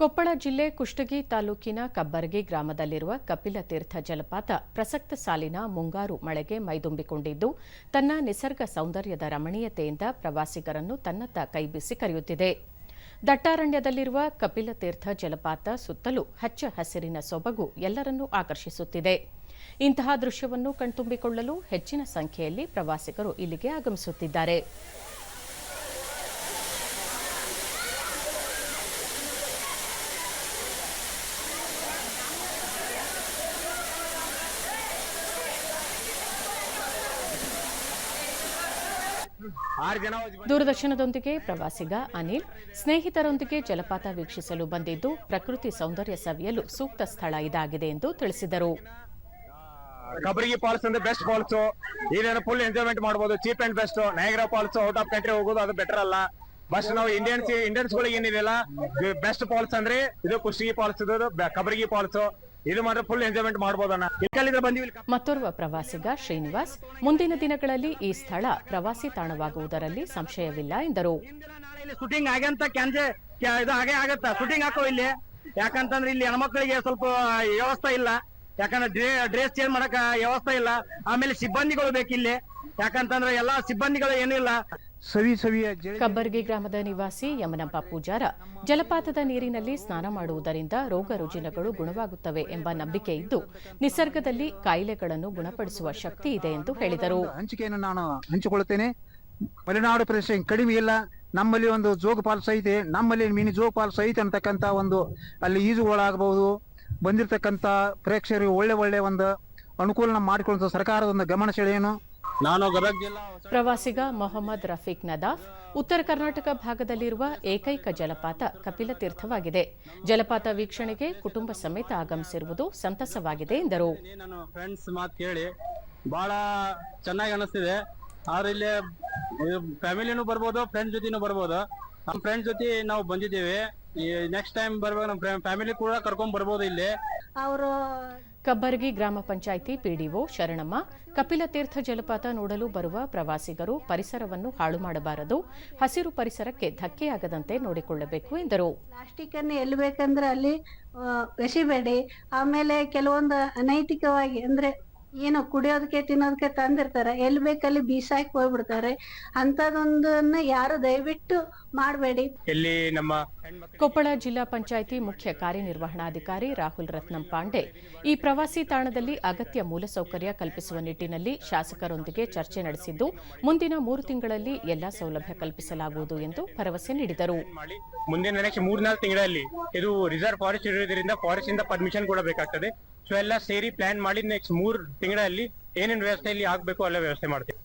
ಕೊಪ್ಪಳ ಜಿಲ್ಲೆ ಕುಷ್ಟಗಿ ತಾಲೂಕಿನ ಕಬ್ಬರ್ಗಿ ಗ್ರಾಮದಲ್ಲಿರುವ ಕಪಿಲತೀರ್ಥ ಜಲಪಾತ ಪ್ರಸಕ್ತ ಸಾಲಿನ ಮುಂಗಾರು ಮಳೆಗೆ ಮೈದುಂಬಿಕೊಂಡಿದ್ದು, ತನ್ನ ನಿಸರ್ಗ ಸೌಂದರ್ಯದ ರಮಣೀಯತೆಯಿಂದ ಪ್ರವಾಸಿಗರನ್ನು ತನ್ನತ್ತ ಕೈಬೀಸಿ ಕರೆಯುತ್ತಿದೆ. ದಟ್ಟಾರಣ್ಯದಲ್ಲಿರುವ ಕಪಿಲತೀರ್ಥ ಜಲಪಾತ ಸುತ್ತಲೂ ಹಚ್ಚ ಹಸಿರಿನ ಸೊಬಗು ಎಲ್ಲರನ್ನೂ ಆಕರ್ಷಿಸುತ್ತಿದೆ. ಇಂತಹ ದೃಶ್ಯವನ್ನು ಕಣ್ತುಂಬಿಕೊಳ್ಳಲು ಹೆಚ್ಚಿನ ಸಂಖ್ಯೆಯಲ್ಲಿ ಪ್ರವಾಸಿಗರು ಇಲ್ಲಿಗೆ ಆಗಮಿಸುತ್ತಿದ್ದಾರೆ. ದೂರದರ್ಶನದೊಂದಿಗೆ ಪ್ರವಾಸಿಗ ಅನಿಲ್ ಸ್ನೇಹಿತರೊಂದಿಗೆ ಜಲಪಾತ ವೀಕ್ಷಿಸಲು ಬಂದಿದ್ದು ಪ್ರಕೃತಿ ಸೌಂದರ್ಯ ಸವಿಯಲು ಸೂಕ್ತ ಸ್ಥಳ ಇದಾಗಿದೆ ಎಂದು ತಿಳಿಸಿದರು. ಕಬರಿಗಿ ಫಾಲ್ಸ್ ಅಂದ್ರೆ ಬೆಸ್ಟ್ ಫಾಲ್ಸ್ ಇಲ್ಲೇನು ಫುಲ್ ಎಂಜಾಯ್ಮೆಂಟ್ ಮಾಡಬಹುದು cheap and best Niagara falls out of country ಹೋಗೋದು ಅದು ಬೆಟರ್ ಅಲ್ಲ. ಬಸ್ ನಾವು ಇಂಡಿಯನ್ಸ್ ಇಂಡಿಯನ್ಸ್ ಗಳಿಗೆ ಏನಿದೆಯಲ್ಲ ಬೆಸ್ಟ್ ಫಾಲ್ಸ್ ಅಂದ್ರೆ ಇದು ಕುಷ್ಟಗಿ ಫಾಲ್ಸ್ ಇದು ಕಬರಿಗಿ ಫಾಲ್ಸ್ ಇದು ಮಾತ್ರ ಫುಲ್ ಎಂಜಾಯ್ಮೆಂಟ್ ಇಲ್ಲಿ. ಮತ್ತೋರ್ವ ಪ್ರವಾಸಿಗ ಶ್ರೀನಿವಾಸ್ ಮುಂದಿನ ದಿನಗಳಲ್ಲಿ ಈ ಸ್ಥಳ ಪ್ರವಾಸಿ ತಾಣವಾಗುವುದರಲ್ಲಿ ಸಂಶಯವಿಲ್ಲ ಎಂದರು. ಶೂಟಿಂಗ್ ಆಗ ಅಂತ ಕ್ಯಾನ್ಸೆ ಇದು ಹಾಗೆ ಆಗತ್ತ. ಶೂಟಿಂಗ್ ಹಾಕೋ ಇಲ್ಲಿ. ಯಾಕಂತಂದ್ರೆ ಇಲ್ಲಿ ಹೆಣ್ಮಕ್ಳಿಗೆ ಸ್ವಲ್ಪ ವ್ಯವಸ್ಥೆ ಇಲ್ಲ. ಯಾಕಂದ್ರೆ ಡ್ರೆಸ್ ಚೇಂಜ್ ಮಾಡಕ ವ್ಯವಸ್ಥೆ ಇಲ್ಲ. ಆಮೇಲೆ ಸಿಬ್ಬಂದಿಗಳು ಬೇಕಿಲ್ಲಿ. ಇಲ್ಲಿ ಯಾಕಂತಂದ್ರೆ ಎಲ್ಲಾ ಸಿಬ್ಬಂದಿಗಳು ಏನಿಲ್ಲ ಕಬ್ಬರ್ಗಿ ಗ್ರಾಮದ ನಿವಾಸಿ ಯಮನಪ್ಪ ಪೂಜಾರ ಜಲಪಾತದ ನೀರಿನಲ್ಲಿ ಸ್ನಾನ ಮಾಡುವುದರಿಂದ ರೋಗ ರುಜಿನಗಳು ಗುಣವಾಗುತ್ತವೆ ಎಂಬ ನಂಬಿಕೆ ಇದ್ದು ನಿಸರ್ಗದಲ್ಲಿ ಕಾಯಿಲೆಗಳನ್ನು ಗುಣಪಡಿಸುವ ಶಕ್ತಿ ಇದೆ ಎಂದು ಹೇಳಿದರು. ಹಂಚಿಕೆಯನ್ನು ನಾನು ಹಂಚಿಕೊಳ್ಳುತ್ತೇನೆ. ಮಲೆನಾಡು ಪ್ರದೇಶ ಕಡಿಮೆ ಇಲ್ಲ. ನಮ್ಮಲ್ಲಿ ಒಂದು ಜೋಗ ಫಾಲ್ಸ್ ಐತೆ ನಮ್ಮಲ್ಲಿ ಮಿನಿ ಜೋಗ ಫಾಲ್ಸ್ ಐತೆ ಅಂತಕ್ಕಂಥ ಒಂದು ಅಲ್ಲಿ ಈಜುಗಳಾಗಬಹುದು. ಬಂದಿರತಕ್ಕಂತ ಪ್ರೇಕ್ಷಕರಿಗೆ ಒಳ್ಳೆ ಒಳ್ಳೆ ಒಂದು ಅನುಕೂಲನ ಮಾಡಿಕೊಳ್ಳುವಂಥ ಸರ್ಕಾರದ ಒಂದು ಗಮನ ಸೆಳೆಯನು ನಾನು ಗದಗ ಜಿಲ್ಲಾ ಪ್ರವಾಸಿಗ ಮೊಹಮ್ಮದ್ ರಫೀಕ್ ನದಾಫ್ ಉತ್ತರ ಕರ್ನಾಟಕ ಭಾಗದಲ್ಲಿರುವ ಏಕೈಕ ಜಲಪಾತ ಕಪಿಲ ತೀರ್ಥವಾಗಿದೆ. ಜಲಪಾತ ವೀಕ್ಷಣೆಗೆ ಕುಟುಂಬ ಸಮೇತ ಆಗಮಿಸಿರುವುದು ಸಂತಸವಾಗಿದೆ ಎಂದರು. ನಾನು ಫ್ರೆಂಡ್ಸ್ ಮಾತು ಕೇಳಿ ಬಹಳ ಚೆನ್ನಾಗಿ ಅನಿಸ್ತಿದೆ. ಆದ್ರೆ ಇಲ್ಲಿ ಫ್ಯಾಮಿಲಿನೂ ಬರ್ಬೋದು ಫ್ರೆಂಡ್ಸ್ ಜೊತೆನೂ ಬರ್ಬೋದು. ನಮ್ಮ ಫ್ರೆಂಡ್ಸ್ ಜೊತೆ ನಾವು ಬಂದಿದ್ದೀವಿ. ನೆಕ್ಸ್ಟ್ ಟೈಮ್ ಬರ್ಬೇಕು ನಮ್ಮ ಫ್ಯಾಮಿಲಿ ಕೂಡ ಕರ್ಕೊಂಡ್ ಬರ್ಬೋದು ಇಲ್ಲಿ. ಅವರು ಕಬ್ಬರ್ಗಿ ಗ್ರಾಮ ಪಂಚಾಯಿತಿ ಪಿಡಿಒ ಶರಣಮ್ಮ ಕಪಿಲತೀರ್ಥ ಜಲಪಾತ ನೋಡಲು ಬರುವ ಪ್ರವಾಸಿಗರು ಪರಿಸರವನ್ನು ಹಾಳು ಮಾಡಬಾರದು, ಹಸಿರು ಪರಿಸರಕ್ಕೆ ಧಕ್ಕೆಯಾಗದಂತೆ ನೋಡಿಕೊಳ್ಳಬೇಕು ಎಂದರು. ಪ್ಲಾಸ್ಟಿಕ್ ಅನ್ನು ಎಲ್ಲಿ ಬೇಕಂದ್ರೆ ಅಲ್ಲಿ ಎಸಿಬೇಡಿ ಆಮೇಲೆ ಕೆಲವೊಂದು ಅನೈತಿಕವಾಗಿ ಅಂದ್ರೆ ಏನು ಕುಡಿಯೋದಕ್ಕೆ ತಿನ್ನೋದಕ್ಕೆ ತಂದಿರ್ತಾರೆ. ಎಲ್ಲಿ ಬೇಕಲ್ಲಿ ಬೀಸಾಕಿ ಹೋಗ್ಬಿಡ್ತಾರೆ. ಅಂತದೊಂದನ್ನ ಯಾರು ದಯವಿಟ್ಟು ಮಾಡಬೇಡಿ. ಇಲ್ಲಿ ನಮ್ಮ ಕೊಪ್ಪಳ ಜಿಲ್ಲಾ ಪಂಚಾಯಿತಿ ಮುಖ್ಯ ಕಾರ್ಯನಿರ್ವಹಣಾಧಿಕಾರಿ ರಾಹುಲ್ ರತ್ನಂ ಪಾಂಡೆ. ಈ ಪ್ರವಾಸಿ ತಾಣದಲ್ಲಿ ಅಗತ್ಯ ಮೂಲಸೌಕರ್ಯ ಕಲ್ಪಿಸುವ ನಿಟ್ಟಿನಲ್ಲಿ ಶಾಸಕರೊಂದಿಗೆ ಚರ್ಚೆ ನಡೆಸಿದ್ದು ಮುಂದಿನ ಮೂರು ತಿಂಗಳಲ್ಲಿ ಎಲ್ಲಾ ಸೌಲಭ್ಯ ಕಲ್ಪಿಸಲಾಗುವುದು ಎಂದು ಭರವಸೆ ನೀಡಿದರು. ಮುಂದಿನ ಮೂರ್ನಾಲ್ಕು ತಿಂಗಳಲ್ಲಿ ಇದು ರಿಸರ್ವ್ ಫಾರೆಸ್ಟ್ ಇರುವುದರಿಂದ ಫಾರೆಸ್ಟ್ ಇಂದ ಪರ್ಮಿಷನ್ ಕೂಡ ಬೇಕಾಗ್ತದೆ. ಸೊ ಎಲ್ಲ ಸೇರಿ ಪ್ಲಾನ್ ಮಾಡಿ ನೆಕ್ಸ್ಟ್ ಮೂರ್ ತಿಂಗಳಲ್ಲಿ ಏನೇನ್ ವ್ಯವಸ್ಥೆ ಇಲ್ಲಿ ಆಗ್ಬೇಕು ಅಲ್ಲ ವ್ಯವಸ್ಥೆ ಮಾಡ್ತೀವಿ.